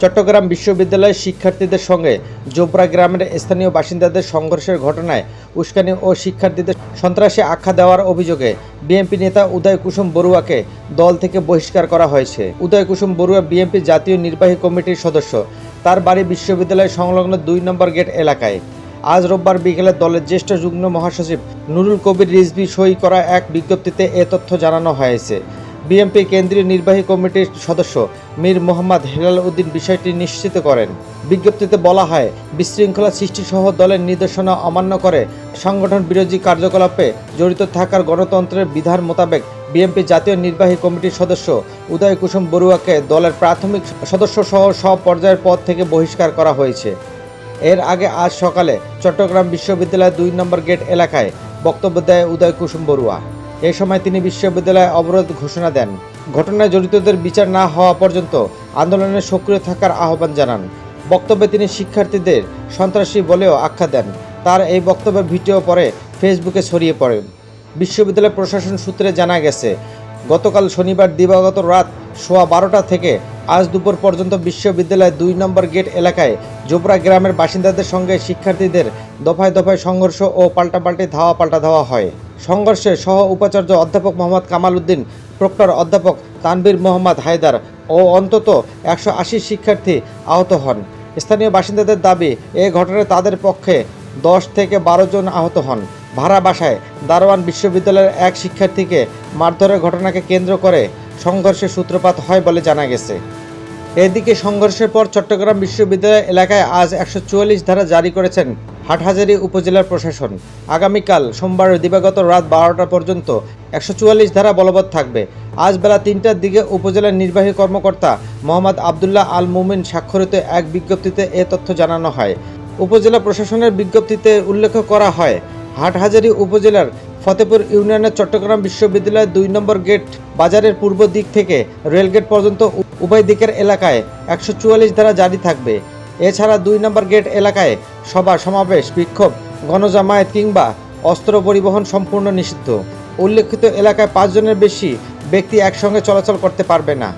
চট্টগ্রাম বিশ্ববিদ্যালয়ের শিক্ষার্থীদের সঙ্গে জোবরা গ্রামের স্থানীয় বাসিন্দাদের সংঘর্ষের ঘটনায় উস্কানি ও শিক্ষার্থীদের সন্ত্রাসী আখ্যা দেওয়ার অভিযোগে বিএনপি নেতা উদয় কুসুম বড়ুয়াকে দল থেকে বহিষ্কার করা হয়েছে। উদয় কুসুম বড়ুয়া বিএনপি জাতীয় নির্বাহী কমিটির সদস্য। তার বাড়ি বিশ্ববিদ্যালয় সংলগ্ন দুই নম্বর গেট এলাকায়। আজ রোববার বিকেলে দলের জ্যেষ্ঠ যুগ্ম মহাসচিব নুরুল কবির রিজভি সই করা এক বিজ্ঞপ্তিতে এ তথ্য জানানো হয়েছে। বিএনপি কেন্দ্রীয় নির্বাহী কমিটির সদস্য মীর মোহাম্মদ হেলাল উদ্দিন বিষয়টি নিশ্চিত করেন। বিজ্ঞপ্তিতে বলা হয়, বিশৃঙ্খলা সৃষ্টিসহ দলের নির্দেশনা অমান্য করে সংগঠন বিরোধী কার্যকলাপে জড়িত থাকার গণতন্ত্রের বিধান মোতাবেক বিএনপি জাতীয় নির্বাহী কমিটির সদস্য উদয় কুসুম বড়ুয়াকে দলের প্রাথমিক সদস্য সহ সব পর্যায়ের পদ থেকে বহিষ্কার করা হয়েছে। এর আগে আজ সকালে চট্টগ্রাম বিশ্ববিদ্যালয়ের দুই নম্বর গেট এলাকায় বক্তব্য দেয় উদয় কুসুম বড়ুয়া। এ সময় তিনি বিশ্ববিদ্যালয়ে অবরোধ ঘোষণা দেন। ঘটনায় জড়িতদের বিচার না হওয়া পর্যন্ত আন্দোলনে সক্রিয় থাকার আহ্বান জানান। বক্তব্যে তিনি শিক্ষার্থীদের সন্ত্রাসী বলেও আখ্যা দেন। তার এই বক্তব্যের ভিডিও পরে ফেসবুকে ছড়িয়ে পড়ে। বিশ্ববিদ্যালয় প্রশাসন সূত্রে জানা গেছে, গতকাল শনিবার দিবাগত রাত সোয়া বারোটা থেকে আজ দুপুর পর্যন্ত বিশ্ববিদ্যালয়ের দুই নম্বর গেট এলাকায় জোবরা গ্রামের বাসিন্দাদের সঙ্গে শিক্ষার্থীদের দফায় দফায় সংঘর্ষ ও পাল্টাপাল্টি ধাওয়া পাল্টা ধাওয়া হয়। সংঘর্ষে সহ উপাচার্য অধ্যাপক মোহাম্মদ কামাল উদ্দিন, প্রক্টর অধ্যাপক তানবীর মোহাম্মদ হায়দার ও অন্তত একশো আশি শিক্ষার্থী আহত হন। স্থানীয় বাসিন্দাদের দাবি, এ ঘটনায় তাদের পক্ষে দশ থেকে বারো জন আহত হন। ভাড়া বাসায় দারোয়ান বিশ্ববিদ্যালয়ের এক শিক্ষার্থীকে মারধরের ঘটনাকে কেন্দ্র করে সংঘর্ষের সূত্রপাত হয় বলে জানা গেছে। এদিকে সংঘর্ষের পর চট্টগ্রাম বিশ্ববিদ্যালয় এলাকায় আজ একশো চুয়াল্লিশ ধারা জারি করেছেন হাটহাজারী উপজেলার প্রশাসন। আগামীকাল সোমবার দিবাগত রাত বারোটা পর্যন্ত একশো চুয়াল্লিশ ধারা বলবৎ থাকবে। আজ বেলা তিনটার দিকে উপজেলার নির্বাহী কর্মকর্তা মোহাম্মদ আবদুল্লাহ আল মুমিন স্বাক্ষরিত এক বিজ্ঞপ্তিতে এ তথ্য জানানো হয়। উপজেলা প্রশাসনের বিজ্ঞপ্তিতে উল্লেখ করা হয়, হাটহাজারী উপজেলার ফতেপুর ইউনিয়নের চট্টগ্রাম বিশ্ববিদ্যালয়ের দুই নম্বর গেট বাজারের পূর্ব দিক থেকে রেলগেট পর্যন্ত উভয় দিকের এলাকায় একশো চুয়াল্লিশ ধারা জারি থাকবে। এছাড়া দুই নম্বর গেট এলাকায় সভা, সমাবেশ, বিক্ষোভ, গণজামায়াত কিংবা অস্ত্র পরিবহন সম্পূর্ণ নিষিদ্ধ। উল্লেখিত এলাকায় পাঁচজনের বেশি ব্যক্তি একসঙ্গে চলাচল করতে পারবে না।